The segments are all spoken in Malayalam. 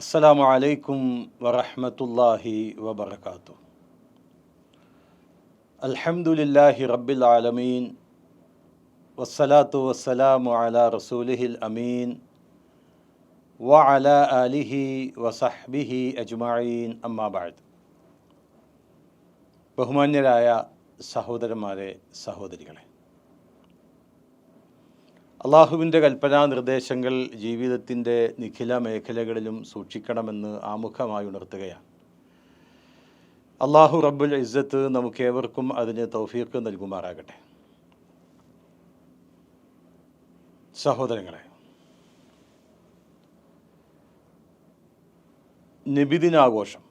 السلام عليكم ورحمة الله وبركاته الحمد لله رب العالمين والصلاة والسلام على رسوله الأمين وعلى آله وصحبه أجمعين أما بعد ബഹുമാന്യരായ സഹോദരന്മാരെ സഹോദരികളെ അള്ളാഹുവിന്റെ കൽപ്പനാ നിർദ്ദേശങ്ങൾ ജീവിതത്തിന്റെ നിഖില മേഖലകളിലും സൂക്ഷിക്കണമെന്ന് ആമുഖമായി ഉണർത്തുകയാണ്. അള്ളാഹു റബ്ബുൽ ഇസ്സത്ത് നമുക്കേവർക്കും അതിന് തൗഫീഖ് നൽകുമാറാകട്ടെ. സഹോദരങ്ങളെ നിബിദിനാഘോഷം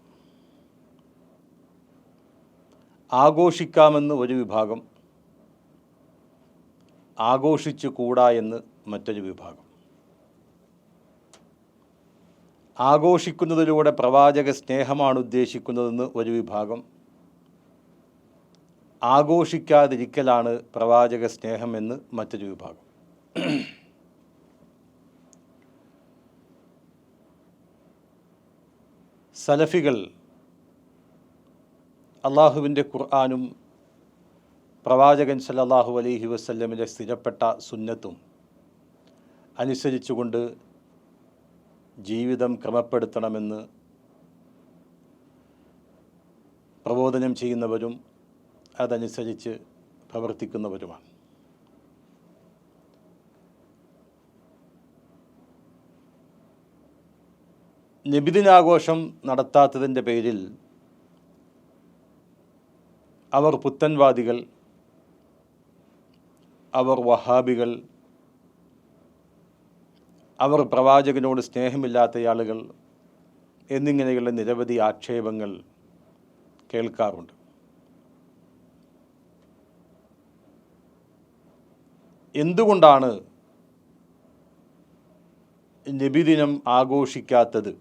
ആഘോഷിക്കാമെന്ന് ഒരു വിഭാഗം ആഘോഷിച്ചു കൂടാ എന്ന് മറ്റൊരു വിഭാഗം. ആഘോഷിക്കുന്നതിലൂടെ പ്രവാചക സ്നേഹമാണ് ഉദ്ദേശിക്കുന്നതെന്ന് ഒരു വിഭാഗം. ആഘോഷിക്കാതിരിക്കലാണ് പ്രവാചക സ്നേഹം എന്ന് മറ്റൊരു വിഭാഗം. സലഫികൾ അള്ളാഹുവിന്റെ ഖുർആാനും പ്രവാചകൻ സല്ലല്ലാഹു അലൈഹി വസ്ല്ലമിലെ സ്ഥിരപ്പെട്ട സുന്നത്തും അനുസരിച്ചുകൊണ്ട് ജീവിതം ക്രമപ്പെടുത്തണമെന്ന് പ്രബോധനം ചെയ്യുന്നവരും അതനുസരിച്ച് പ്രവർത്തിക്കുന്നവരുമാണ്. നബിദിനാഘോഷം നടത്താത്തതിന്റെ പേരിൽ അവർ പുത്തൻവാദികൾ അവർ വഹാബികൾ അവർ പ്രവാചകനോട് സ്നേഹമില്ലാത്ത ആളുകൾ എന്നിങ്ങനെയുള്ള നിരവധി ആക്ഷേപങ്ങൾ കേൾക്കാറുണ്ട്. എന്തുകൊണ്ടാണ് നബിദിനം ആഘോഷിക്കാത്തത്?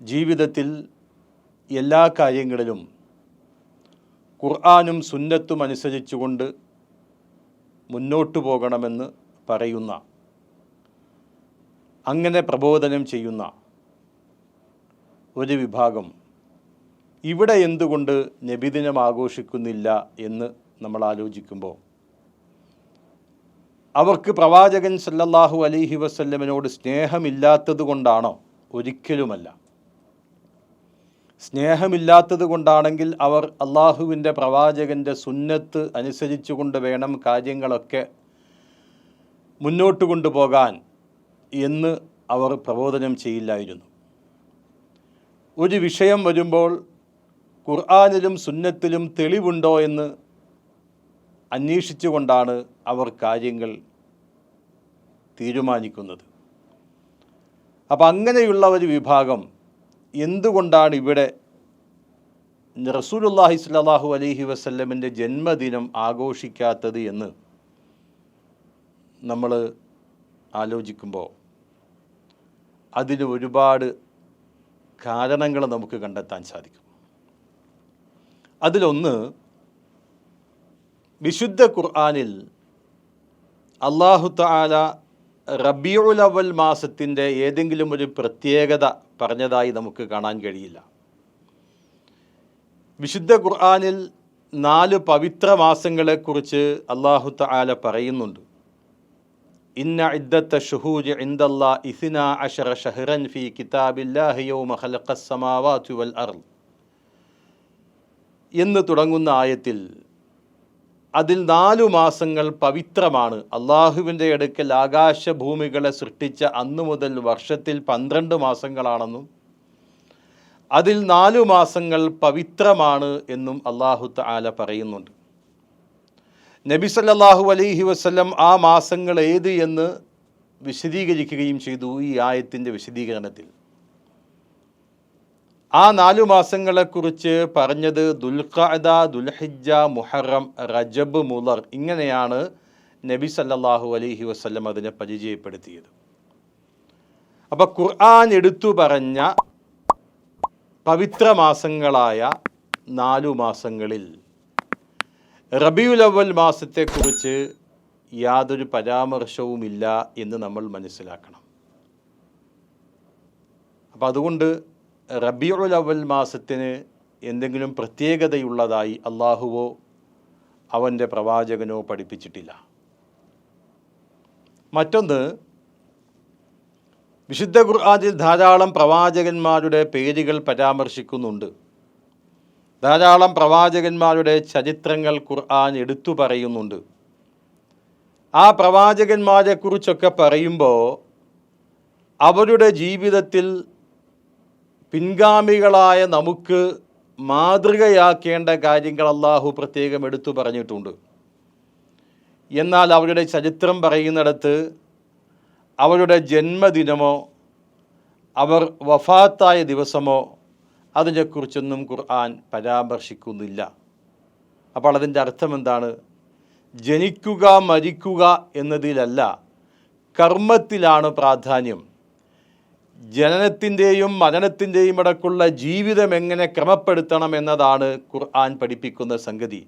ജീവിതത്തിൽ എല്ലാ കാര്യങ്ങളിലും ഖുർആാനും സുന്നത്തും അനുസരിച്ചുകൊണ്ട് മുന്നോട്ടു പോകണമെന്ന് പറയുന്ന അങ്ങനെ പ്രബോധനം ചെയ്യുന്ന ഒരു വിഭാഗം ഇവിടെ എന്തുകൊണ്ട് നബിദിനം ആഘോഷിക്കുന്നില്ല എന്ന് നമ്മൾ ആലോചിക്കുമ്പോൾ അവർക്ക് പ്രവാചകൻ സല്ലല്ലാഹു അലൈഹി വസല്ലമിനോട് സ്നേഹമില്ലാത്തത് കൊണ്ടാണോ ഒരിക്കലുമല്ല. സ്നേഹമില്ലാത്തത് കൊണ്ടാണെങ്കിൽ അവർ അള്ളാഹുവിന്റെ പ്രവാചകന്റെ സുന്നത്ത് അനുസരിച്ചുകൊണ്ട് വേണം കാര്യങ്ങളൊക്കെ മുന്നോട്ട് കൊണ്ടുപോകാൻ എന്ന് അവർ പ്രബോധനം ചെയ്യില്ലായിരുന്നു. ഒരു വിഷയം വരുമ്പോൾ ഖുർആാനിലും സുന്നത്തിലും തെളിവുണ്ടോ എന്ന് അന്വേഷിച്ചുകൊണ്ടാണ് അവർ കാര്യങ്ങൾ തീരുമാനിക്കുന്നത്. അപ്പം അങ്ങനെയുള്ള ഒരു വിഭാഗം എന്തുകൊണ്ടാണ് ഇവിടെ റസൂലുല്ലാഹി സ്വല്ലല്ലാഹു അലൈഹി വസല്ലമിന്റെ ജന്മദിനം ആഘോഷിക്കാത്തത് എന്ന് നമ്മൾ ആലോചിക്കുമ്പോൾ അതിന് ഒരുപാട് കാരണങ്ങൾ നമുക്ക് കണ്ടെത്താൻ സാധിക്കും. അതിലൊന്ന് വിശുദ്ധ ഖുർആാനിൽ അള്ളാഹു താല റബിയുൽ അവൽ മാസത്തിന്റെ ഏതെങ്കിലും ഒരു പ്രത്യേകത പറഞ്ഞതായി നമുക്ക് കാണാൻ കഴിയില്ല. വിശുദ്ധ ഖുർആാനിൽ നാല് പവിത്ര മാസങ്ങളെക്കുറിച്ച് അള്ളാഹു തആല പറയുന്നുണ്ട്. ഇന്ന ഇദ്ദത്ത ഷുഹൂജ് ഇന്ദല്ലാ ഇസിന അഷറ ഷഹ്റൻ ഫി കിതാബില്ലാഹി യൗമ ഖലഖസ് സമാവാതി വൽ അർൾ എന്ന് തുടങ്ങുന്ന ആയത്തിൽ അതിൽ നാലു മാസങ്ങൾ പവിത്രമാണ്. അള്ളാഹുവിന്റെ അടുക്കൽ ആകാശഭൂമികളെ സൃഷ്ടിച്ച അന്നു മുതൽ വർഷത്തിൽ പന്ത്രണ്ട് മാസങ്ങളാണെന്നും അതിൽ നാലു മാസങ്ങൾ പവിത്രമാണ് എന്നും അള്ളാഹു താല പറയുന്നുണ്ട്. നബി സല്ലാഹു അലൈഹി വസ്ലം ആ മാസങ്ങൾ ഏത് എന്ന് വിശദീകരിക്കുകയും ചെയ്തു ഈ ആയത്തിന്റെ വിശദീകരണത്തിൽ. ആ നാലു മാസങ്ങളെക്കുറിച്ച് പറഞ്ഞത് ദുൽഖഅദ ദുൽഹിജ മുഹറം റജബ് മുലർ ഇങ്ങനെയാണ് നബി സല്ലാഹു അലൈഹി വസല്ലം അതിനെ പരിചയപ്പെടുത്തിയത്. അപ്പോൾ ഖുർആൻ എടുത്തു പറഞ്ഞ പവിത്ര മാസങ്ങളായ നാലു മാസങ്ങളിൽ റബിയുൽ അവൽ മാസത്തെക്കുറിച്ച് യാതൊരു പരാമർശവുമില്ല എന്ന് നമ്മൾ മനസ്സിലാക്കണം. അപ്പം അതുകൊണ്ട് റബിയുൽ അവൽ മാസത്തിന് എന്തെങ്കിലും പ്രത്യേകതയുള്ളതായി അള്ളാഹുവോ അവന്റെ പ്രവാചകനോ പഠിപ്പിച്ചിട്ടില്ല. മറ്റൊന്ന് വിശുദ്ധ ഖുർആാനിൽ ധാരാളം പ്രവാചകന്മാരുടെ പേരുകൾ പരാമർശിക്കുന്നുണ്ട്. ധാരാളം പ്രവാചകന്മാരുടെ ചരിത്രങ്ങൾ ഖുർആൻ എടുത്തു പറയുന്നുണ്ട്. ആ പ്രവാചകന്മാരെക്കുറിച്ചൊക്കെ പറയുമ്പോൾ അവരുടെ ജീവിതത്തിൽ പിൻഗാമികളായ നമുക്ക് മാതൃകയാക്കേണ്ട കാര്യങ്ങൾ അള്ളാഹു പ്രത്യേകം എടുത്തു പറഞ്ഞിട്ടുണ്ട്. എന്നാൽ അവരുടെ ചരിത്രം പറയുന്നിടത്ത് അവരുടെ ജന്മദിനമോ അവർ വഫാത്തായ ദിവസമോ അതിനെക്കുറിച്ചൊന്നും ഖുർആൻ പരാമർശിക്കുന്നില്ല. അപ്പോൾ അതിന്റെ അർത്ഥം എന്താണ്? ജനിക്കുക മരിക്കുക എന്നതിലല്ല കർമ്മത്തിലാണ് പ്രാധാന്യം. ജനനത്തിന്റെയും മരണത്തിന്റെയും ഇടക്കുള്ള ജീവിതം എങ്ങനെ ക്രമപ്പെടുത്തണം എന്നതാണ് ഖുർആൻ പഠിപ്പിക്കുന്ന സംഗതി.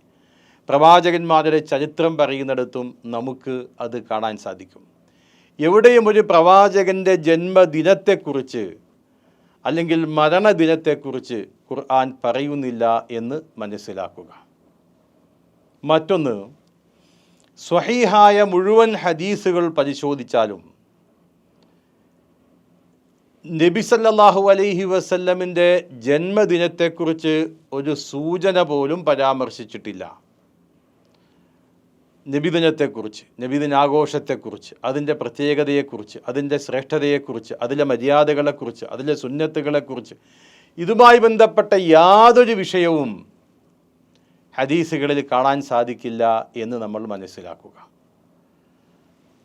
പ്രവാചകന്മാരുടെ ചരിത്രം പറയുന്നിടത്തും നമുക്ക് അത് കാണാൻ സാധിക്കും. എവിടെയും ഒരു പ്രവാചകന്റെ ജന്മദിനത്തെക്കുറിച്ച് അല്ലെങ്കിൽ മരണദിനത്തെക്കുറിച്ച് ഖുർആൻ പറയുന്നില്ല എന്ന് മനസ്സിലാക്കുക. മറ്റൊന്ന് സ്വഹീഹായ മുഴുവൻ ഹദീസുകൾ പരിശോധിച്ചാലും നബി സല്ലല്ലാഹു അലൈഹി വസല്ലമിന്റെ ജന്മദിനത്തെക്കുറിച്ച് ഒരു സൂചന പോലും പരാമർശിച്ചിട്ടില്ല. നബിദിനത്തെക്കുറിച്ച് നബിദിനാഘോഷത്തെക്കുറിച്ച് അതിന്റെ പ്രത്യേകതയെക്കുറിച്ച് അതിന്റെ ശ്രേഷ്ഠതയെക്കുറിച്ച് അതിലെ മര്യാദകളെക്കുറിച്ച് അതിലെ സുന്നത്തുകളെക്കുറിച്ച് ഇതുമായി ബന്ധപ്പെട്ട യാതൊരു വിഷയവും ഹദീസുകളിൽ കാണാൻ സാധിക്കില്ല എന്ന് നമ്മൾ മനസ്സിലാക്കുക.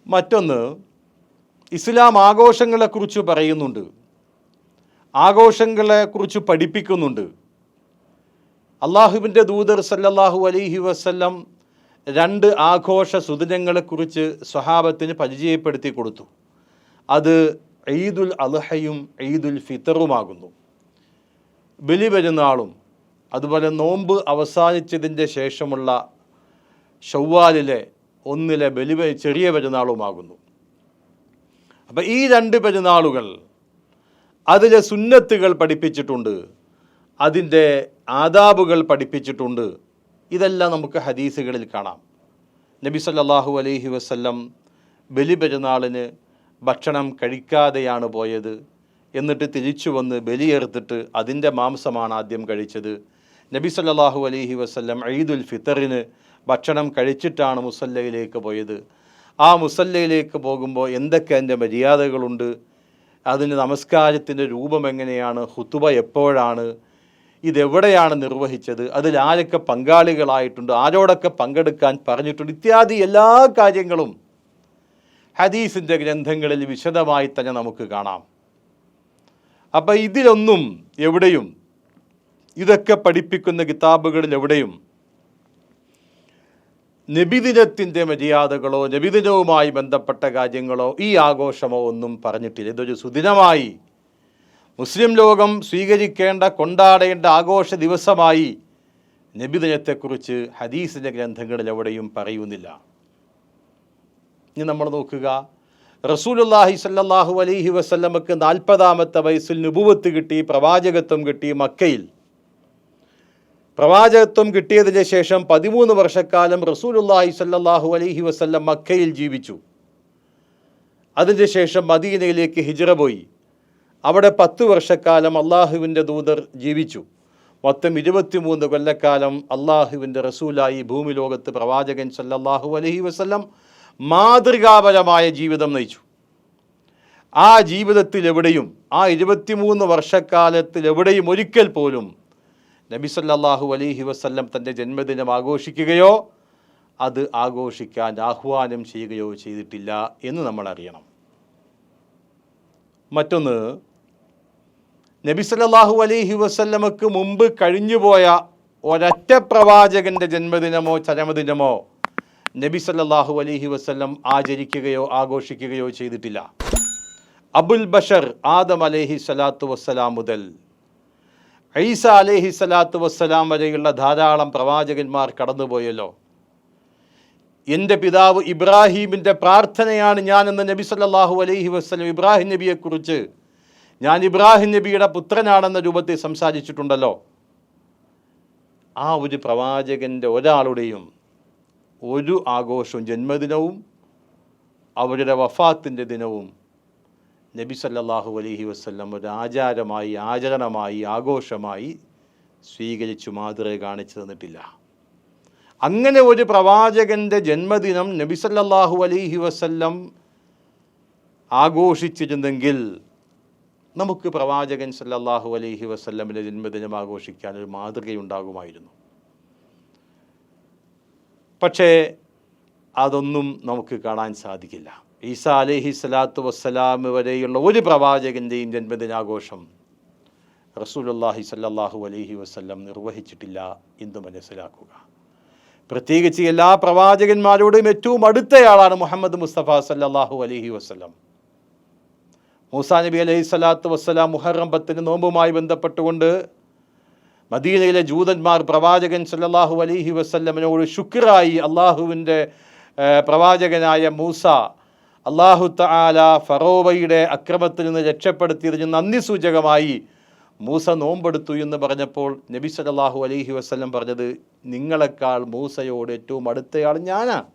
മറ്റൊന്ന് ഇസ്ലാം ആഘോഷങ്ങളെക്കുറിച്ച് പറയുന്നുണ്ട്. ആഘോഷങ്ങളെക്കുറിച്ച് പഠിപ്പിക്കുന്നുണ്ട്. അള്ളാഹുവിന്റെ ദൂതർ സല്ലല്ലാഹു അലൈഹി വസല്ലം രണ്ട് ആഘോഷ സുദിനങ്ങളെക്കുറിച്ച് സ്വഹാബത്തിന് പരിചയപ്പെടുത്തി കൊടുത്തു. അത് ഈദുൽ അലഹയും ഈദുൽ ഫിത്തറുമാകുന്നു. ബലി പെരുന്നാളും അതുപോലെ നോമ്പ് അവസാനിച്ചതിന്റെ ശേഷമുള്ള ഷവ്വാലിലെ ഒന്നിലെ ബലി ചെറിയ പെരുന്നാളുമാകുന്നു. അപ്പം ഈ രണ്ട് പെരുന്നാളുകൾ അതിലെ സുന്നത്തുകൾ പഠിപ്പിച്ചിട്ടുണ്ട് അതിന്റെ ആദാബുകൾ പഠിപ്പിച്ചിട്ടുണ്ട്. ഇതെല്ലാം നമുക്ക് ഹദീസുകളിൽ കാണാം. നബി സല്ലാഹു അലൈഹി വസ്ല്ലം ബലി പെരുന്നാളിന് ഭക്ഷണം കഴിക്കാതെയാണ് പോയത്. എന്നിട്ട് തിരിച്ചു വന്ന് ബലിയെടുത്തിട്ട് അതിന്റെ മാംസമാണ് ആദ്യം കഴിച്ചത്. നബി സല്ലാഹു അലൈഹി വസ്ല്ലം ഈദുൽ ഫിത്തറിന് ഭക്ഷണം കഴിച്ചിട്ടാണ് മുസല്ലയിലേക്ക് പോയത്. ആ മുസല്ലയിലേക്ക് പോകുമ്പോൾ എന്തൊക്കെ അതിന്റെ മര്യാദകളുണ്ട്? അതിന് നമസ്കാരത്തിന്റെ രൂപം എങ്ങനെയാണ്? ഹുത്തുബ എപ്പോഴാണ്? ഇതെവിടെയാണ് നിർവഹിച്ചത്? അതിൽ ആരൊക്കെ പങ്കാളികളായിട്ടുണ്ട്? ആരോടൊക്കെ പങ്കെടുക്കാൻ പറഞ്ഞിട്ടുണ്ട്? ഇത്യാദി എല്ലാ കാര്യങ്ങളും ഹദീസിന്റെ ഗ്രന്ഥങ്ങളിൽ വിശദമായി തന്നെ നമുക്ക് കാണാം. അപ്പം ഇതിലൊന്നും എവിടെയും ഇതൊക്കെ പഠിപ്പിക്കുന്ന കിതാബുകളിൽ എവിടെയും നബിദിനത്തിന്റെ മര്യാദകളോ നബിദിനവുമായി ബന്ധപ്പെട്ട കാര്യങ്ങളോ ഈ ആഘോഷമോ ഒന്നും പറഞ്ഞിട്ടില്ല. ഇതൊരു സുദിനമായി. മുസ്ലിം ലോകം സ്വീകരിക്കേണ്ട കൊണ്ടാടേണ്ട ആഘോഷ ദിവസമായി നബിദിനത്തെക്കുറിച്ച് ഹദീസിന്റെ ഗ്രന്ഥങ്ങളിൽ എവിടെയും പറയുന്നില്ല. ഇനി നമ്മൾ നോക്കുക. റസൂലുല്ലാഹി സല്ലാഹു അലൈഹി വസല്ലമക്ക് നാൽപ്പതാമത്തെ വയസ്സിൽ നുപുവത്ത് കിട്ടി പ്രവാചകത്വം കിട്ടി മക്കയിൽ. പ്രവാചകത്വം കിട്ടിയതിന് ശേഷം പതിമൂന്ന് വർഷക്കാലം റസൂലുല്ലാഹി സല്ലാഹു അലഹി വസ്ല്ലം മക്കയിൽ ജീവിച്ചു. അതിനുശേഷം മദീനയിലേക്ക് ഹിജറ പോയി. അവിടെ പത്ത് വർഷക്കാലം അള്ളാഹുവിന്റെ ദൂതർ ജീവിച്ചു. മൊത്തം ഇരുപത്തിമൂന്ന് കൊല്ലക്കാലം അള്ളാഹുവിന്റെ റസൂലായി ഭൂമി ലോകത്ത് പ്രവാചകൻ സല്ലല്ലാഹു അലഹി വസ്ല്ലം മാതൃകാപരമായ ജീവിതം നയിച്ചു. ആ ജീവിതത്തിൽ എവിടെയും ആ ഇരുപത്തിമൂന്ന് വർഷക്കാലത്തിൽ എവിടെയും ഒരിക്കൽ പോലും നബി സല്ലല്ലാഹു അലൈഹി വസ്ല്ലം തന്റെ ജന്മദിനം ആഘോഷിക്കുകയോ അത് ആഘോഷിക്കാൻ ആഹ്വാനം ചെയ്യുകയോ ചെയ്തിട്ടില്ല എന്ന് നമ്മൾ അറിയണം. മറ്റൊന്ന് നബി സല്ലല്ലാഹു അലൈഹി വസ്ല്ലമക്ക് മുമ്പ് കഴിഞ്ഞുപോയ ഒരൊറ്റ പ്രവാചകന്റെ ജന്മദിനമോ ചരമദിനമോ നബി സല്ലാഹു അലൈഹി വസ്ല്ലം ആചരിക്കുകയോ ആഘോഷിക്കുകയോ ചെയ്തിട്ടില്ല. അബുൽ ബഷർ ആദം അലൈഹി സ്വലാത്തു വസ്സലാം മുതൽ ഈസ അലേഹി സ്വലാത്തു വസ്സലാം വരെയുള്ള ധാരാളം പ്രവാചകന്മാർ കടന്നുപോയല്ലോ. എന്റെ പിതാവ് ഇബ്രാഹീമിന്റെ പ്രാർത്ഥനയാണ് ഞാനെന്ന് നബി സല്ലാഹു അലൈഹി വസ്ലം ഇബ്രാഹിം നബിയെക്കുറിച്ച് ഞാൻ ഇബ്രാഹിം നബിയുടെ പുത്രനാണെന്ന രൂപത്തിൽ സംസാരിച്ചിട്ടുണ്ടല്ലോ. ആ ഒരു പ്രവാചകന്റെ ഒരാളുടെയും ഒരു ആഘോഷവും ജന്മദിനവും അവരുടെ വഫാത്തിന്റെ ദിനവും നബി സല്ലാഹു അലഹി വസല്ലം ഒരു ആചാരമായി ആചരണമായി ആഘോഷമായി സ്വീകരിച്ചു മാതൃക കാണിച്ചു തന്നിട്ടില്ല. അങ്ങനെ ഒരു പ്രവാചകന്റെ ജന്മദിനം നബി സല്ലല്ലാഹു അലൈഹി വസല്ലം ആഘോഷിച്ചിരുന്നെങ്കിൽ നമുക്ക് പ്രവാചകൻ സല്ലാഹു അലൈഹി വസല്ലമിന്റെ ജന്മദിനം ആഘോഷിക്കാൻ ഒരു മാതൃകയുണ്ടാകുമായിരുന്നു. പക്ഷേ അതൊന്നും നമുക്ക് കാണാൻ സാധിക്കില്ല. ഈസ അലഹി സ്വലാത്തു വസ്സലാം വരെയുള്ള ഒരു പ്രവാചകന്റെയും ജന്മദിനാഘോഷം റസൂലുള്ളാഹി സല്ലാഹു അലഹി വസ്ലം നിർവഹിച്ചിട്ടില്ല എന്ന് മനസ്സിലാക്കുക. പ്രത്യേകിച്ച് എല്ലാ പ്രവാചകന്മാരോടും ഏറ്റവും അടുത്തയാളാണ് മുഹമ്മദ് മുസ്തഫ സല്ലാഹു അലഹി വസ്ലം മൂസാ നബി അലൈഹി സ്വലാത്തു വസ്സലാം മുഹറം പത്തിന് നോമ്പുമായി ബന്ധപ്പെട്ടുകൊണ്ട് മദീനയിലെ ജൂതന്മാർ പ്രവാചകൻ സല്ലാഹു അലഹി വസ്ല്ലമിനോട് ശുക്രായി അള്ളാഹുവിന്റെ പ്രവാചകനായ മൂസ അള്ളാഹു തആല ഫറോവയുടെ അക്രമത്തിൽ നിന്ന് രക്ഷപ്പെടുത്തിയതിന് നന്ദി സൂചകമായി മൂസ നോമ്പെടുത്തു എന്ന് പറഞ്ഞപ്പോൾ നബി സലാഹു അലൈഹി വസ്ലം പറഞ്ഞത് നിങ്ങളെക്കാൾ മൂസയോട് ഏറ്റവും അടുത്തയാൾ ഞാനാണ്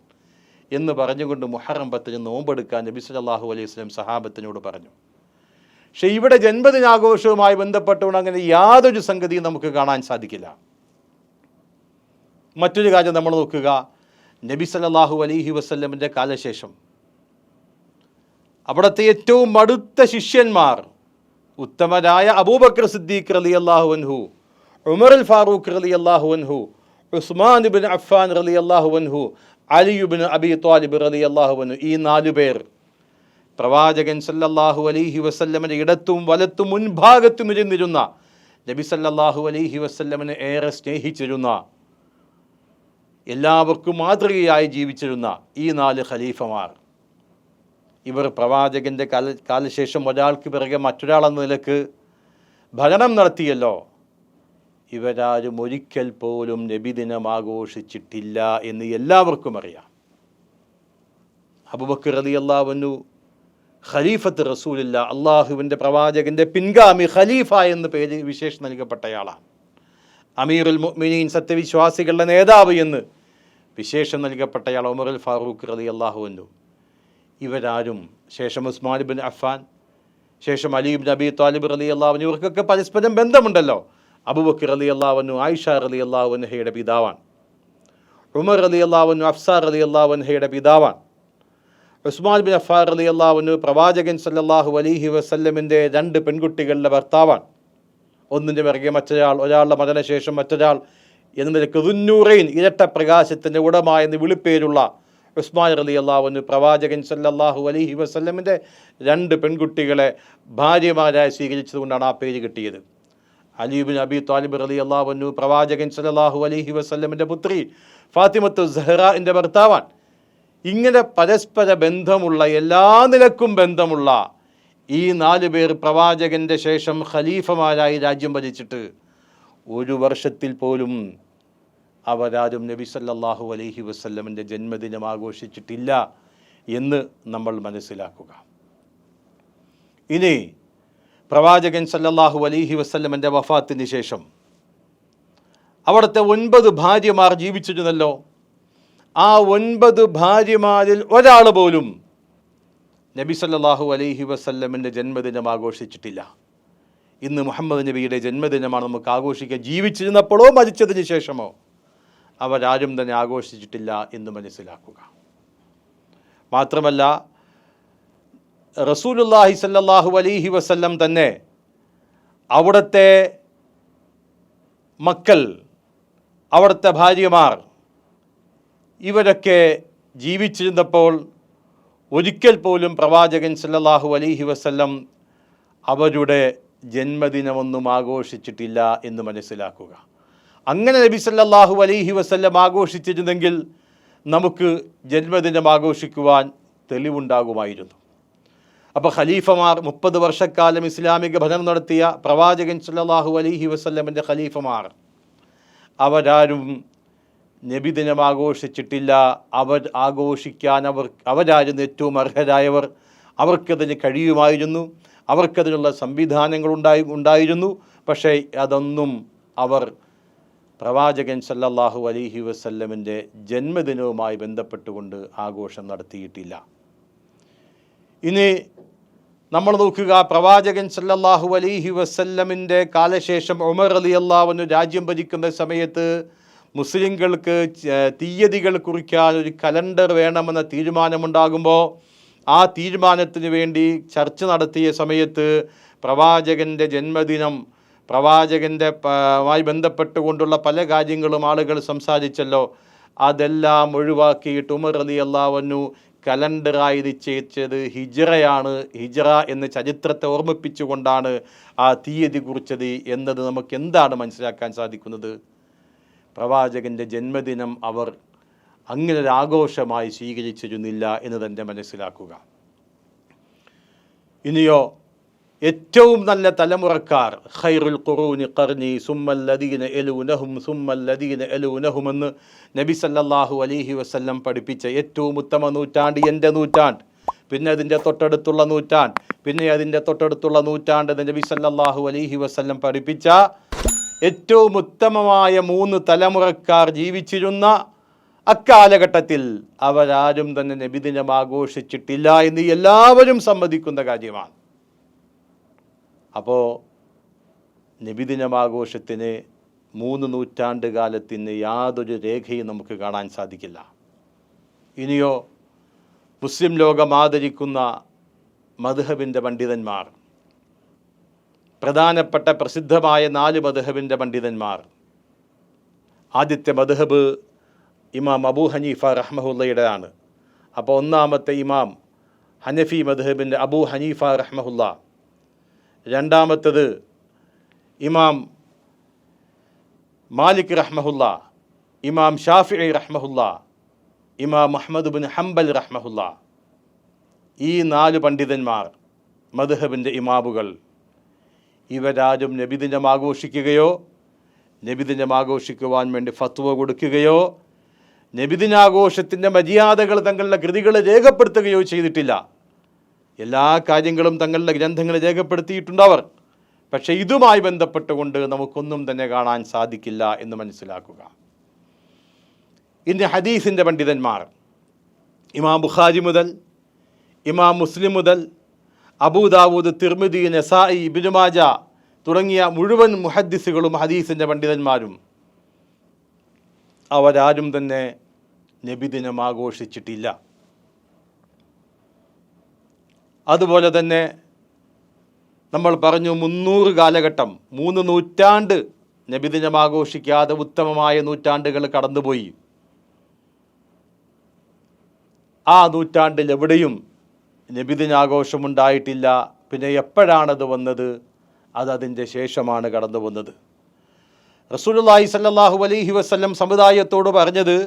എന്ന് പറഞ്ഞുകൊണ്ട് മുഹറം പത്തിന് നോമ്പെടുക്കാൻ നബി സലാഹു അലൈഹി വസ്ലം സഹാബത്തിനോട് പറഞ്ഞു. പക്ഷെ ഇവിടെ ജന്മദിനാഘോഷവുമായി ബന്ധപ്പെട്ടുകൊണ്ട് അങ്ങനെ യാതൊരു സംഗതിയും നമുക്ക് കാണാൻ സാധിക്കില്ല. മറ്റൊരു കാര്യം നമ്മൾ നോക്കുക നബി സല്ലല്ലാഹു അലൈഹി വസ്ല്ലമിന്റെ കാലശേഷം അവിടുത്തെ ഏറ്റവും അടുത്ത ശിഷ്യന്മാർ ഉത്തമരായ അബൂബക്കർ സിദ്ദീഖ് റലി അൻഹു ഉമർ അൽ ഫാറൂഖ് റലി അൻഹു ഉസ്മാൻ ബിൻ അഫ്ഫാൻ റലി അൻഹു അലിയുബിൻ അബി ത്വാലിബ് റലി അൻഹു ഈ നാലു പേർ. പ്രവാചകൻ സല്ലല്ലാഹു അലൈഹി വസല്ലമിന്റെ ഇടത്തും വലത്തും മുൻഭാഗത്തും ഇരുന്നിരുന്ന നബി സല്ലല്ലാഹു അലൈഹി വസല്ലമിനെ ഏറെ സ്നേഹിച്ചിരുന്ന എല്ലാവർക്കും മാതൃകയായി ജീവിച്ചിരുന്ന ഈ നാല് ഖലീഫമാർ. ഇവർ പ്രവാചകന്റെ കാല കാലശേഷം ഒരാൾക്ക് പിറകെ മറ്റൊരാളെന്ന നിലയ്ക്ക് ഭരണം നടത്തിയല്ലോ. ഇവരാരും ഒരിക്കൽ പോലും നബിദിനം ആഘോഷിച്ചിട്ടില്ല എന്ന് എല്ലാവർക്കും അറിയാം. അബുബക്കർ അലി അള്ളാഹുനു ഖലീഫത്ത് റസൂലില്ല അള്ളാഹുവിന്റെ പ്രവാചകന്റെ പിൻഗാമി ഖലീഫ എന്ന് പേര് വിശേഷം നൽകപ്പെട്ടയാളാണ്. അമീറുൽ മുഅ്മിനീൻ സത്യവിശ്വാസികളുടെ നേതാവ് എന്ന് വിശേഷം നൽകപ്പെട്ടയാൾ ഉമറുൽ ഫാറൂഖ് റലി അള്ളാഹുവിനു ഇവരാരും ശേഷം ഉസ്മാൻ ബിൻ അഫാൻ ശേഷം അലീബ് നബി താലിബ് റലി അള്ളാഹുനു ഇവർക്കൊക്കെ പരസ്പരം ബന്ധമുണ്ടല്ലോ. അബുബക്കർ അലി അള്ളാഹുനു ആയിഷ അലി അള്ളാഹുൻഹയുടെ പിതാവാണ്. ഉമർ അലി അള്ളാഹുനു അഫ്സാർ അലി അള്ളാഹുൻഹയുടെ പിതാവാണ്. ഉസ്മാൻ ബിൻ അഫാർ അലി അള്ളാഹുനു പ്രവാചകൻ സല്ലാഹു അലൈഹി വസ്ല്ലമിന്റെ രണ്ട് പെൺകുട്ടികളുടെ ഭർത്താവാണ്. ഒന്നിന്റെ പിറകെ മറ്റൊരാൾ ഒരാളുടെ മകനശേഷം മറ്റൊരാൾ. എന്ന നിലയ്ക്ക് ഇരട്ട പ്രകാശത്തിന്റെ ഉടമ എന്ന് വിളിപ്പേരുള്ള ഉസ്മാൻ അലി അള്ളാഹുവിന് പ്രവാചകൻ സല്ലാഹു അലഹി വസ്ല്ലമിന്റെ രണ്ട് പെൺകുട്ടികളെ ഭാര്യമാരായി സ്വീകരിച്ചതുകൊണ്ടാണ് ആ പേര് കിട്ടിയത്. അലീബിൻ അബി താലിബ് അലി അള്ളാഹുനു പ്രവാചകൻ സല്ലാഹു അലഹി വസ്ല്ലമിന്റെ പുത്രി ഫാത്തിമത്ത് സഹ്റന്റെ ഭർത്താവാൻ ഇങ്ങനെ പരസ്പര ബന്ധമുള്ള എല്ലാ നിലക്കും ബന്ധമുള്ള ഈ നാല് പേർ പ്രവാചകന്റെ ശേഷം ഖലീഫമാരായി രാജ്യം ഭരിച്ചിട്ട് ഒരു വർഷത്തിൽ പോലും അവരാരും നബി സല്ലാഹു അലൈഹി വസ്ല്ലമിന്റെ ജന്മദിനം ആഘോഷിച്ചിട്ടില്ല എന്ന് നമ്മൾ മനസ്സിലാക്കുക. ഇനി പ്രവാചകൻ സല്ലല്ലാഹു അലൈഹി വസ്ല്ലമിന്റെ വഫാത്തിന് ശേഷം അവിടുത്തെ ഒൻപത് ഭാര്യമാർ ജീവിച്ചിരുന്നല്ലോ. ആ ഒൻപത് ഭാര്യമാരിൽ ഒരാൾ പോലും നബി സല്ലല്ലാഹു അലൈഹി വസ്ല്ലമിന്റെ ജന്മദിനം ആഘോഷിച്ചിട്ടില്ല. ഇന്ന് മുഹമ്മദ് നബിയുടെ ജന്മദിനമാണ് നമുക്ക് ആഘോഷിക്കാൻ ജീവിച്ചിരുന്നപ്പോഴോ മരിച്ചതിന് ശേഷമോ? അവരാരും തന്നെ ആഘോഷിച്ചിട്ടില്ല എന്ന് മനസ്സിലാക്കുക. മാത്രമല്ല റസൂലുല്ലാഹി സല്ലാഹു അലീഹി വസല്ലം തന്നെ അവിടുത്തെ മക്കൾ അവിടുത്തെ ഭാര്യമാർ ഇവരൊക്കെ ജീവിച്ചിരുന്നപ്പോൾ ഒരിക്കൽ പോലും പ്രവാചകൻ സല്ലാഹു അലീഹി വസല്ലം അവരുടെ ജന്മദിനമൊന്നും ആഘോഷിച്ചിട്ടില്ല എന്ന് മനസ്സിലാക്കുക. അങ്ങനെ നബി സല്ലാഹു അലൈഹി വസല്ലം ആഘോഷിച്ചിരുന്നെങ്കിൽ നമുക്ക് ജന്മദിനം ആഘോഷിക്കുവാൻ തെളിവുണ്ടാകുമായിരുന്നു. അപ്പോൾ ഖലീഫമാർ മുപ്പത് വർഷക്കാലം ഇസ്ലാമിക ഭരണം നടത്തിയ പ്രവാചകൻ സല്ലാഹു അലൈഹി വസല്ലമിന്റെ ഖലീഫമാർ. അവരാരും നബിദിനം ആഘോഷിച്ചിട്ടില്ല. അവർ ആഘോഷിക്കാൻ അവർ അവരായിരുന്നു ഏറ്റവും അർഹരായവർ. അവർക്കതിന് കഴിയുമായിരുന്നു. അവർക്കതിനുള്ള സംവിധാനങ്ങളുണ്ടായി ഉണ്ടായിരുന്നു. പക്ഷേ അതൊന്നും അവർ പ്രവാചകൻ സല്ലല്ലാഹു അലൈഹി വസല്ലമിന്റെ ജന്മദിനവുമായി ബന്ധപ്പെട്ടുകൊണ്ട് ആഘോഷം നടത്തിയിട്ടില്ല. ഇനി നമ്മൾ നോക്കുക പ്രവാചകൻ സല്ലല്ലാഹു അലൈഹി വസല്ലമിന്റെ കാലശേഷം ഉമർ അലി അള്ളാഹുവിന് രാജ്യം ഭരിക്കുന്ന സമയത്ത് മുസ്ലിങ്ങൾക്ക് തീയതികൾ കുറിക്കാൻ ഒരു കലണ്ടർ വേണമെന്ന തീരുമാനമുണ്ടാകുമ്പോൾ ആ തീരുമാനത്തിന് വേണ്ടി ചർച്ച നടത്തിയ സമയത്ത് പ്രവാചകന്റെ ജന്മദിനം പ്രവാചകന്റെ മായി ബന്ധപ്പെട്ടുകൊണ്ടുള്ള പല കാര്യങ്ങളും ആളുകൾ സംസാരിച്ചല്ലോ. അതെല്ലാം ഒഴിവാക്കിയിട്ട് ഉമർ റതി അള്ളാവന്നു കലണ്ടറായി നിശ്ചയിച്ചത് ഹിജറയാണ്. ഹിജറ എന്ന ചരിത്രത്തെ ഓർമ്മിപ്പിച്ചുകൊണ്ടാണ് ആ തീയതി കുറിച്ചത് എന്നത് നമുക്ക് എന്താണ് മനസ്സിലാക്കാൻ സാധിക്കുന്നത്? പ്രവാചകന്റെ ജന്മദിനം അവർ അങ്ങനെ ഒരു ആഘോഷമായി സ്വീകരിച്ചിരുന്നില്ല എന്ന് തന്നെ മനസ്സിലാക്കുക. ഇനിയോ ഏറ്റവും നല്ല തലമുറക്കാർ ഖൈറുൽ ഖുറൂനി ഖർനി സുമ്മല്ലദീന എലൂനഹും സുമ്മല്ലദീന എലൂനഹുമെന്ന് നബി സല്ലല്ലാഹു അലൈഹി വസല്ലം പഠിപ്പിച്ച ഏറ്റവും ഉത്തമ നൂറ്റാണ്ട് എന്റെ നൂറ്റാണ്ട്. പിന്നെ അതിന്റെ തൊട്ടടുത്തുള്ള നൂറ്റാണ്ട്. പിന്നെ അതിന്റെ തൊട്ടടുത്തുള്ള നൂറ്റാണ്ട് എന്ന് നബി സല്ലല്ലാഹു അലൈഹി വസല്ലം പഠിപ്പിച്ച ഏറ്റവും ഉത്തമമായ മൂന്ന് തലമുറക്കാർ ജീവിച്ചിരുന്ന അക്കാലഘട്ടത്തിൽ അവരാരും തന്നെ നബിദിനം ആഘോഷിച്ചിട്ടില്ല എന്ന് എല്ലാവരും സമ്മതിക്കുന്ന കാര്യമാണ്. അപ്പോൾ നബിദിനമാഘോഷത്തിന് മൂന്ന് നൂറ്റാണ്ട് കാലത്തിന് യാതൊരു രേഖയും നമുക്ക് കാണാൻ സാധിക്കില്ല. ഇനിയോ മുസ്ലിം ലോകം ആദരിക്കുന്ന മധുഹബിന്റെ പണ്ഡിതന്മാർ പ്രധാനപ്പെട്ട പ്രസിദ്ധമായ നാല് മധുഹബിന്റെ പണ്ഡിതന്മാർ ആദ്യത്തെ മധുഹബ് ഇമാം അബൂ ഹനീഫ റഹ്മഹുല്ലയുടെയാണ് അപ്പോൾ ഒന്നാമത്തെ ഇമാം ഹനഫി മധുഹബിന്റെ അബൂ ഹനീഫ റഹ്മഹുല്ല രണ്ടാമത്തത് ഇമാം മാലിക് റഹ്മഹുല്ല ഇമാം ഷാഫി റഹ്മഹുല്ല ഇമാം മുഹമ്മദ് ബിൻ ഹംബൽ റഹ്മഹുല്ല. ഈ നാല് പണ്ഡിതന്മാർ മധുഹബിന്റെ ഇമാബുകൾ ഇവരാരും നബിദിനം ആഘോഷിക്കുകയോ നബിദിനം ആഘോഷിക്കുവാൻ വേണ്ടി ഫത്വ കൊടുക്കുകയോ നബിദിനാഘോഷത്തിന്റെ മര്യാദകൾ തങ്ങളുടെ കൃതികൾ രേഖപ്പെടുത്തുകയോ ചെയ്തിട്ടില്ല. എല്ലാ കാര്യങ്ങളും തങ്ങളുടെ ഗ്രന്ഥങ്ങൾ രേഖപ്പെടുത്തിയിട്ടുണ്ടവർ. പക്ഷേ ഇതുമായി ബന്ധപ്പെട്ടുകൊണ്ട് നമുക്കൊന്നും തന്നെ കാണാൻ സാധിക്കില്ല എന്ന് മനസ്സിലാക്കുക. ഇന്ന് ഹദീസിന്റെ പണ്ഡിതന്മാർ ഇമാം ബുഖാരി മുതൽ ഇമാം മുസ്ലിം മുതൽ അബൂദാവൂദ് തിർമിദി നസായി ഇബിനുമാജ തുടങ്ങിയ മുഴുവൻ മുഹദ്ദിസുകളും ഹദീസിന്റെ പണ്ഡിതന്മാരും അവരാരും തന്നെ നബിദിനം ആഘോഷിച്ചിട്ടില്ല. അതുപോലെ തന്നെ നമ്മൾ പറഞ്ഞു മുന്നൂറ് കാലഘട്ടം മൂന്ന് നൂറ്റാണ്ട് നബിദിനം ആഘോഷിക്കാതെ ഉത്തമമായ നൂറ്റാണ്ടുകൾ കടന്നുപോയി. ആ നൂറ്റാണ്ടിൽ എവിടെയും നബിദിനാഘോഷമുണ്ടായിട്ടില്ല. പിന്നെ എപ്പോഴാണത് വന്നത്? അതതിന്റെ ശേഷമാണ് കടന്നു വന്നത് റസൂലുള്ളാഹി സല്ലല്ലാഹു അലൈഹി വസല്ലം സമുദായത്തോട് പറഞ്ഞത്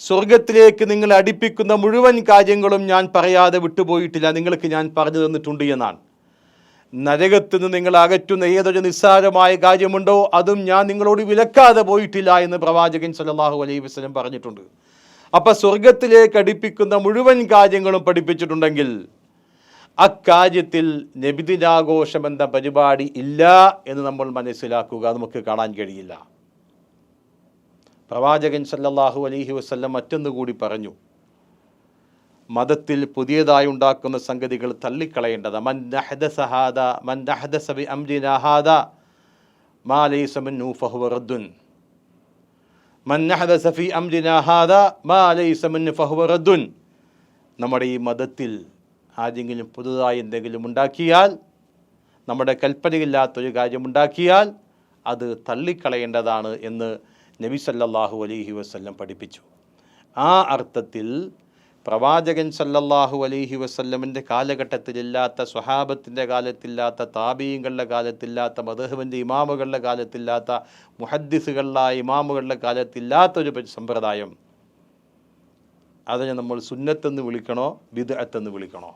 സ്വർഗത്തിലേക്ക് നിങ്ങൾ അടിപ്പിക്കുന്ന മുഴുവൻ കാര്യങ്ങളും ഞാൻ പറയാതെ വിട്ടുപോയിട്ടില്ല. നിങ്ങൾക്ക് ഞാൻ പറഞ്ഞു തന്നിട്ടുണ്ട് എന്നാണ്. നരകത്തിൽ നിന്ന് നിങ്ങൾ അകറ്റുന്ന ഏതൊരു നിസ്സാരമായ കാര്യമുണ്ടോ അതും ഞാൻ നിങ്ങളോട് വിലക്കാതെ പോയിട്ടില്ല എന്ന് പ്രവാചകൻ സല്ലാഹു അലൈഹി വസ്ലം പറഞ്ഞിട്ടുണ്ട്. അപ്പം സ്വർഗത്തിലേക്ക് അടുപ്പിക്കുന്ന മുഴുവൻ കാര്യങ്ങളും പഠിപ്പിച്ചിട്ടുണ്ടെങ്കിൽ അക്കാര്യത്തിൽ നബിദിനാഘോഷം എന്ന പരിപാടി ഇല്ല എന്ന് നമ്മൾ മനസ്സിലാക്കുക. നമുക്ക് കാണാൻ കഴിയില്ല. പ്രവാചകൻ സല്ലല്ലാഹു അലൈഹി വസ്ല്ലം മറ്റൊന്നുകൂടി പറഞ്ഞു. മതത്തിൽ പുതിയതായി ഉണ്ടാക്കുന്ന സംഗതികൾ തള്ളിക്കളയേണ്ടത് മൻ അഹ്ദസ ഹാദ മൻ അഹ്ദസ ബി അംരിനാ ഹാദ മാ ലൈസ മിൻഹു ഫഹുവ റദ്ദുൻ. മൻ നഹദസഫി ഫി അംരിനാ ഹാദ മാ ലൈസ മിൻഹു ഫഹുവ റദ്ദുൻ. നമ്മുടെ ഈ മതത്തിൽ ആരെങ്കിലും പുതുതായി എന്തെങ്കിലും ഉണ്ടാക്കിയാൽ നമ്മുടെ കൽപ്പനയില്ലാത്തൊരു കാര്യമുണ്ടാക്കിയാൽ അത് തള്ളിക്കളയേണ്ടതാണ് എന്ന് നബി സല്ലാഹു അലൈഹി വസ്ല്ലം പഠിപ്പിച്ചു. ആ അർത്ഥത്തിൽ പ്രവാചകൻ സല്ലല്ലാഹു അലൈഹി വസല്ലമിന്റെ കാലഘട്ടത്തിലില്ലാത്ത സ്വഹാബത്തിന്റെ കാലത്തില്ലാത്ത താബീങ്ങളുടെ കാലത്തില്ലാത്ത മധുഹബിന്റെ ഇമാമുകളുടെ കാലത്തില്ലാത്ത മുഹദ്ദിസുകളിലായ ഇമാമുകളുടെ കാലത്തില്ലാത്തൊരു ഒരു സമ്പ്രദായം. അതിനെ നമ്മൾ സുന്നത്തെന്ന് വിളിക്കണോ വിദഅത്തെന്ന് വിളിക്കണോ?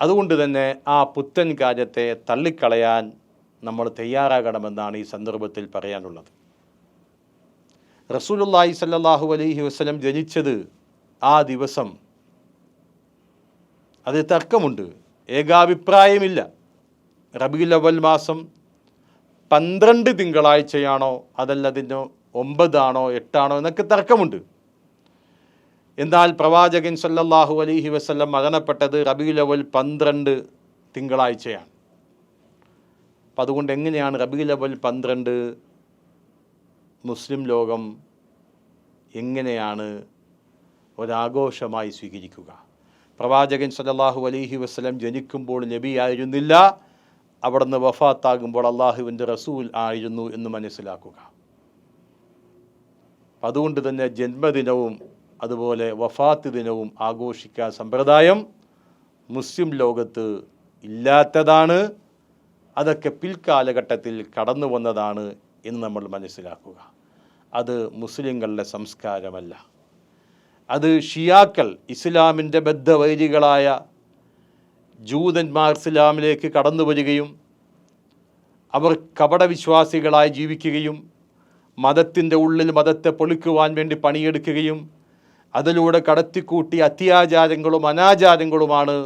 അതുകൊണ്ട് തന്നെ ആ പുത്തൻ കാര്യത്തെ തള്ളിക്കളയാൻ നമ്മൾ തയ്യാറാകണമെന്നാണ് ഈ സന്ദർഭത്തിൽ പറയാനുള്ളത്. റസൂലുള്ളാഹി സല്ലാഹു അലൈഹി വസ്ലം ജനിച്ചത് ആ ദിവസം. അത് തർക്കമുണ്ട്. ഏകാഭിപ്രായമില്ല. റബീൽ അവൽ മാസം പന്ത്രണ്ട് തിങ്കളാഴ്ചയാണോ അതല്ല അതിന് ഒമ്പതാണോ എട്ടാണോ എന്നൊക്കെ തർക്കമുണ്ട്. എന്നാൽ പ്രവാചകൻ സല്ലല്ലാഹു അലൈഹി വസ്ലം മരണപ്പെട്ടത് റബീൽ അവൽ പന്ത്രണ്ട് തിങ്കളാഴ്ചയാണ്. അപ്പം അതുകൊണ്ട് എങ്ങനെയാണ് റബീൽ അവൽ പന്ത്രണ്ട് മുസ്ലിം ലോകം എങ്ങനെയാണ് ഒരാഘോഷമായി സ്വീകരിക്കുക? പ്രവാചകൻ സലല്ലാഹു അലഹി വസ്ലം ജനിക്കുമ്പോൾ നബിയായിരുന്നില്ല അവിടുന്ന് വഫാത്താകുമ്പോൾ അള്ളാഹുവിന്റെ റസൂൽ ആയിരുന്നു എന്ന് മനസ്സിലാക്കുക. അതുകൊണ്ട് തന്നെ ജന്മദിനവും അതുപോലെ വഫാത്ത് ദിനവും ആഘോഷിക്കാൻ സമ്പ്രദായം മുസ്ലിം ലോകത്ത് ഇല്ലാത്തതാണ്. അതൊക്കെ പിൽക്കാലഘട്ടത്തിൽ കടന്നു വന്നതാണ് എന്ന് നമ്മൾ മനസ്സിലാക്കുക. അത് മുസ്ലിങ്ങളുടെ സംസ്കാരമല്ല. അത് ഷിയാക്കൾ ഇസ്ലാമിന്റെ ബദ്ധവൈരികളായ ജൂതന്മാർ ഇസ്ലാമിലേക്ക് കടന്നു വരികയും അവർ കപടവിശ്വാസികളായി ജീവിക്കുകയും മതത്തിന്റെ ഉള്ളിൽ മതത്തെ പൊളിക്കുവാൻ വേണ്ടി പണിയെടുക്കുകയും അതിലൂടെ കടത്തിക്കൂട്ടി അത്യാചാരങ്ങളും അനാചാരങ്ങളുമാണ്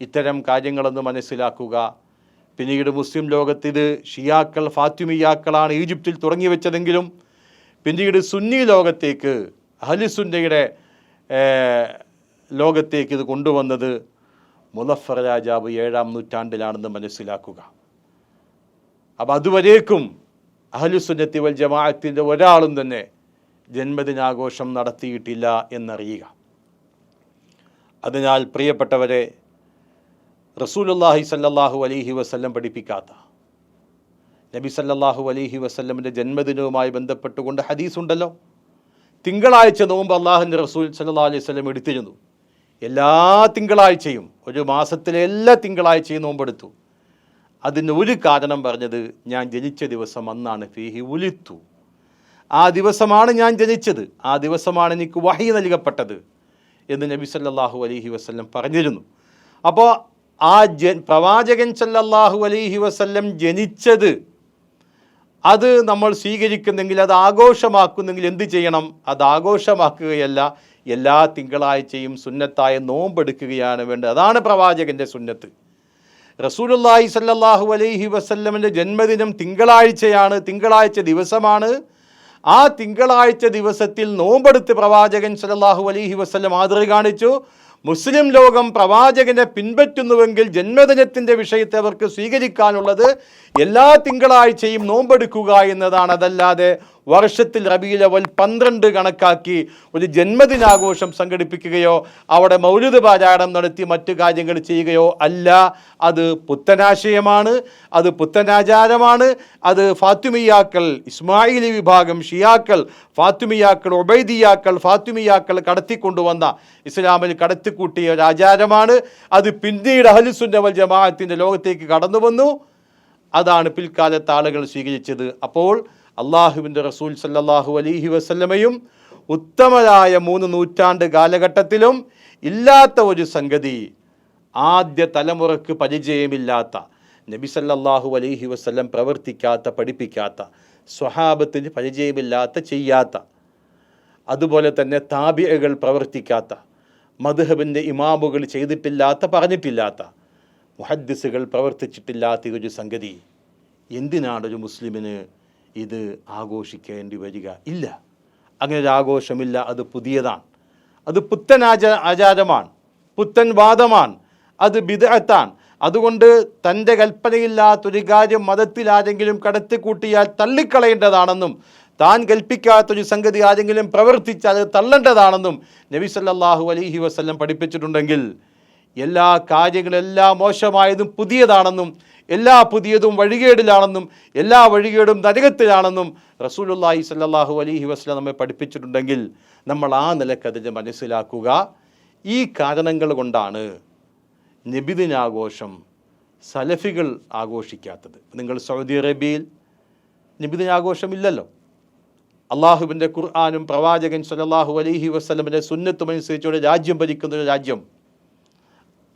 ഇത്തരം കാര്യങ്ങളെന്ന് മനസ്സിലാക്കുക. പിന്നീട് മുസ്ലിം ലോകത്തിത് ഷിയാക്കൾ ഫാത്തിമിയാക്കളാണ് ഈജിപ്തിൽ തുടങ്ങി വെച്ചതെങ്കിലും പിന്നീട് സുന്നി ലോകത്തേക്ക് അഹലിസുന്നയുടെ ലോകത്തേക്ക് ഇത് കൊണ്ടുവന്നത് മുലഫർ രാജാവ് ഏഴാം നൂറ്റാണ്ടിലാണെന്ന് മനസ്സിലാക്കുക. അപ്പം അതുവരേക്കും അഹലുസുന്നത്തി വൽ ജമാഅത്തിന്റെ ഒരാളും തന്നെ ജന്മദിനാഘോഷം നടത്തിയിട്ടില്ല എന്നറിയുക. അതിനാൽ പ്രിയപ്പെട്ടവരെ റസൂലുല്ലാഹി സല്ലാഹു അലഹി വസ്ല്ലം പഠിപ്പിക്കാത്ത. നബി സല്ലാഹു അലഹി വസ്ല്ലമിന്റെ ജന്മദിനവുമായി ബന്ധപ്പെട്ടുകൊണ്ട് ഹദീസ് ഉണ്ടല്ലോ തിങ്കളാഴ്ച നോമ്പ് അള്ളാഹിന്റെ റസൂൽ സല്ലാ അലൈഹി വസല്ലം എടുത്തിരുന്നു. എല്ലാ തിങ്കളാഴ്ചയും ഒരു മാസത്തിലെ എല്ലാ തിങ്കളാഴ്ചയും നോമ്പെടുത്തു. അതിന് ഒരു കാരണം പറഞ്ഞത് ഞാൻ ജനിച്ച ദിവസം അന്നാണ് ഫീഹി ഉലിത്തു. ആ ദിവസമാണ് ഞാൻ ജനിച്ചത്. ആ ദിവസമാണ് എനിക്ക് വഹി നൽകപ്പെട്ടത് എന്ന് നബി സല്ലാഹു അലഹി വസ്ല്ലം പറഞ്ഞിരുന്നു. അപ്പോൾ ആ ജ പ്രവാചകൻ സല്ലല്ലാഹു അലൈഹി വസല്ലം ജനിച്ചത് അത് നമ്മൾ സ്വീകരിക്കുന്നെങ്കിൽ അത് ആഘോഷമാക്കുന്നെങ്കിൽ എന്ത് ചെയ്യണം? അത് ആഘോഷമാക്കുകയല്ല. എല്ലാ തിങ്കളാഴ്ചയും സുന്നത്തായ നോമ്പെടുക്കുകയാണ് വേണ്ടത്. അതാണ് പ്രവാചകന്റെ സുന്നത്ത്. റസൂലുള്ളാഹി സല്ലാഹു അലൈഹി വസല്ലമിന്റെ ജന്മദിനം തിങ്കളാഴ്ചയാണ്. തിങ്കളാഴ്ച ദിവസമാണ്. ആ തിങ്കളാഴ്ച ദിവസത്തിൽ നോമ്പെടുത്ത് പ്രവാചകൻ സല്ലല്ലാഹു അലൈഹി വസ്ല്ലം മാതൃക കാണിച്ചു. മുസ്ലിം ലോകം പ്രവാചകനെ പിൻപറ്റുന്നുവെങ്കിൽ ജന്മദിനത്തിന്റെ വിഷയത്തെ അവർക്ക് സ്വീകരിക്കാനുള്ളത് എല്ലാ തിങ്കളാഴ്ചയും നോമ്പെടുക്കുക എന്നതാണ്. അതല്ലാതെ വർഷത്തിൽ റബീലവൽ പന്ത്രണ്ട് കണക്കാക്കി ഒരു ജന്മദിനാഘോഷം സംഘടിപ്പിക്കുകയോ അവിടെ മൗലിത പാരായണം നടത്തി മറ്റു കാര്യങ്ങൾ ചെയ്യുകയോ അല്ല. അത് പുത്തനാശയമാണ് അത് പുത്തനാചാരമാണ്. അത് ഫാത്തുമിയാക്കൾ ഇസ്മായിലി വിഭാഗം ഷിയാക്കൾ ഫാത്തുമിയാക്കൾ ഒബൈദിയാക്കൾ ഫാത്തുമിയാക്കൾ കടത്തിക്കൊണ്ടുവന്ന ഇസ്ലാമിൽ കടത്തിക്കൂട്ടിയ ഒരു ആചാരമാണ്. അത് പിന്നീട് അഹലുസുന്നവൽ ജമാഅത്തിന്റെ ലോകത്തേക്ക് കടന്നു വന്നു അതാണ് പിൽക്കാലത്ത് ആളുകൾ സ്വീകരിച്ചത്. അപ്പോൾ അള്ളാഹുവിന്റെ റസൂൽ സല്ലാഹു അലീഹി വസല്ലമയും ഉത്തമരായ മൂന്ന് നൂറ്റാണ്ട് കാലഘട്ടത്തിലും ഇല്ലാത്ത ഒരു സംഗതി. ആദ്യ തലമുറയ്ക്ക് പരിചയമില്ലാത്ത നബി സല്ലല്ലാഹു അലൈഹി വസല്ലം പ്രവർത്തിക്കാത്ത പഠിപ്പിക്കാത്ത സ്വഹാബത്തിന് പരിചയമില്ലാത്ത ചെയ്യാത്ത അതുപോലെ തന്നെ താബിയകൾ പ്രവർത്തിക്കാത്ത മധുഹബിന്റെ ഇമാമുകൾ ചെയ്തിട്ടില്ലാത്ത പറഞ്ഞിട്ടില്ലാത്ത മുഹദ്ദിസുകൾ പ്രവർത്തിച്ചിട്ടില്ലാത്ത ഒരു സംഗതി. എന്തിനാണ് ഒരു മുസ്ലിമിന് ഇത് ആഘോഷിക്കേണ്ടി വരിക ഇല്ല. അങ്ങനെ ഒരു ആഘോഷമില്ല. അത് പുതിയതാണ്. അത് പുത്തൻ ആച ആചാരമാണ്. പുത്തൻ വാദമാണ്. അത് ബിദഅത്താണ്. അതുകൊണ്ട് തന്റെ കൽപ്പനയില്ലാത്തൊരു കാര്യം മതത്തിൽ ആരെങ്കിലും കടത്തിക്കൂട്ടിയാൽ തള്ളിക്കളയേണ്ടതാണെന്നും താൻ കൽപ്പിക്കാത്തൊരു സംഗതി ആരെങ്കിലും പ്രവർത്തിച്ചാൽ അത് തള്ളേണ്ടതാണെന്നും നബി സല്ലല്ലാഹു അലഹി വസല്ലം പഠിപ്പിച്ചിട്ടുണ്ടെങ്കിൽ എല്ലാ കാര്യങ്ങളെല്ലാം മോശമായതും പുതിയതാണെന്നും എല്ലാ പുതിയതും വഴികേടിലാണെന്നും എല്ലാ വഴികേടും നരകത്തിലാണെന്നും റസൂലുള്ളാഹി സല്ലാഹു അലഹി വസല്ലം നമ്മെ പഠിപ്പിച്ചിട്ടുണ്ടെങ്കിൽ നമ്മൾ ആ നിലക്കതിനെ മനസ്സിലാക്കുക. ഈ കാരണങ്ങൾ കൊണ്ടാണ് നബിദിനാഘോഷം സലഫികൾ ആഘോഷിക്കാത്തത്. നിങ്ങൾ സൗദി അറേബ്യയിൽ നബിദിനാഘോഷമില്ലല്ലോ അള്ളാഹുവിന്റെ ഖുർആാനും പ്രവാചകൻ സലല്ലാഹു അലഹി വസ്ലമിന്റെ സുന്നത്തും അനുസരിച്ചുകൊണ്ട് രാജ്യം ഭരിക്കുന്ന ഒരു രാജ്യം.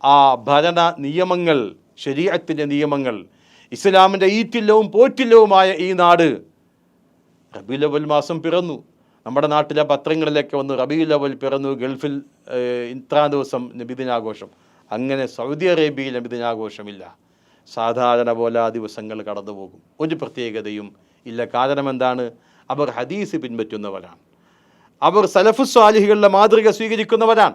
ആ ഭരണ നിയമങ്ങൾ ശരീരത്തിന്റെ നിയമങ്ങൾ ഇസ്ലാമിന്റെ ഈറ്റില്ലവും പോറ്റില്ലവുമായ ഈ നാട് റബീലവൽ മാസം പിറന്നു. നമ്മുടെ നാട്ടിലെ പത്രങ്ങളിലൊക്കെ വന്നു റബീലവൽ പിറന്നു ഗൾഫിൽ ഇത്രാം ദിവസം നബിദിനാഘോഷം. അങ്ങനെ സൗദി അറേബ്യയിൽ നബിദിനാഘോഷമില്ല. സാധാരണ പോലെ ആ ദിവസങ്ങൾ കടന്നുപോകും. ഒരു പ്രത്യേകതയും ഇല്ല. കാരണം എന്താണ്? അവർ ഹദീസ് പിൻപറ്റുന്നവരാണ്. അവർ സലഫു സ്വാലിഹികളുടെ മാതൃക സ്വീകരിക്കുന്നവരാണ്.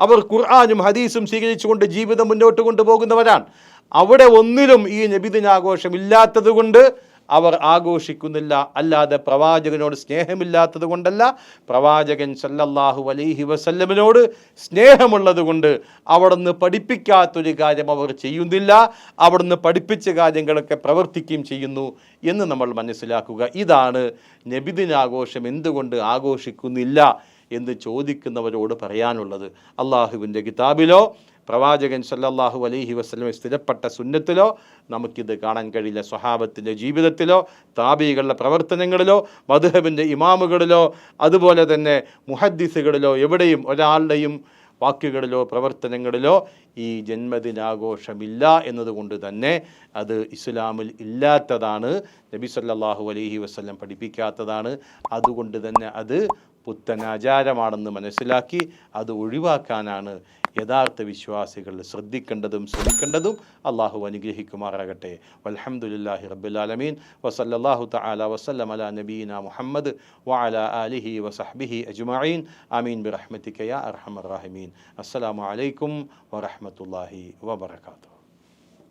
അവർ ഖുർആാനും ഹദീസും സ്വീകരിച്ചുകൊണ്ട് ജീവിതം മുന്നോട്ട് കൊണ്ടുപോകുന്നവരാണ്. അവിടെ ഒന്നിലും ഈ നബിദിനാഘോഷം ഇല്ലാത്തതുകൊണ്ട് അവർ ആഘോഷിക്കുന്നില്ല. അല്ലാതെ പ്രവാചകനോട് സ്നേഹമില്ലാത്തത് കൊണ്ടല്ല പ്രവാചകൻ സല്ലല്ലാഹു അലൈഹി വസല്ലമിനോട് സ്നേഹമുള്ളത് കൊണ്ട് അവിടുന്ന് പഠിപ്പിക്കാത്തൊരു കാര്യം അവർ ചെയ്യുന്നില്ല. അവിടുന്ന് പഠിപ്പിച്ച കാര്യങ്ങളൊക്കെ പ്രവർത്തിക്കുകയും ചെയ്യുന്നു എന്ന് നമ്മൾ മനസ്സിലാക്കുക. ഇതാണ് നബിദിനാഘോഷം എന്തുകൊണ്ട് ആഘോഷിക്കുന്നില്ല. എന്ന് ചോദിക്കുന്നവരോട് പറയാനുള്ളത് അള്ളാഹുവിന്റെ കിതാബിലോ പ്രവാചകൻ സല്ലല്ലാഹു അലൈഹി വസ്ലമെ സ്ഥിരപ്പെട്ട സുന്നത്തിലോ നമുക്കിത് കാണാൻ കഴിയില്ല. സ്വഹാബത്തിന്റെ ജീവിതത്തിലോ താബികളുടെ പ്രവർത്തനങ്ങളിലോ മധുഹബിന്റെ ഇമാമുകളിലോ അതുപോലെ തന്നെ മുഹദ്ദിസുകളിലോ എവിടെയും ഒരാളുടെയും വാക്കുകളിലോ പ്രവർത്തനങ്ങളിലോ ഈ ജന്മദിനാഘോഷമില്ല എന്നതുകൊണ്ട് തന്നെ അത് ഇസ്ലാമിൽ ഇല്ലാത്തതാണ്. നബി സല്ലാഹു അലൈഹി വസ്ലം പഠിപ്പിക്കാത്തതാണ്. അതുകൊണ്ട് തന്നെ അത് പുത്തനാചാരമാണെന്ന് മനസ്സിലാക്കി അത് ഒഴിവാക്കാനാണ് യഥാർത്ഥ വിശ്വാസികൾ ശ്രദ്ധിക്കേണ്ടതും ശ്രമിക്കേണ്ടതും അള്ളാഹു അനുഗ്രഹിക്കുമാറാകട്ടെ. വൽഹംദുലില്ലാഹി റബുലാലമീൻ വസല്ലല്ലാഹു തആല വസ്ലം അലാ നബീന മുഹമ്മദ് വഅല ആലിഹി വസഹ്ബിഹി അജ്മീൻ അമീൻ ബിറഹ്മതിക യാ അർഹമർ വലൈക്കും വറഹ്മത്തുള്ളാഹി വബറകാതുഹു.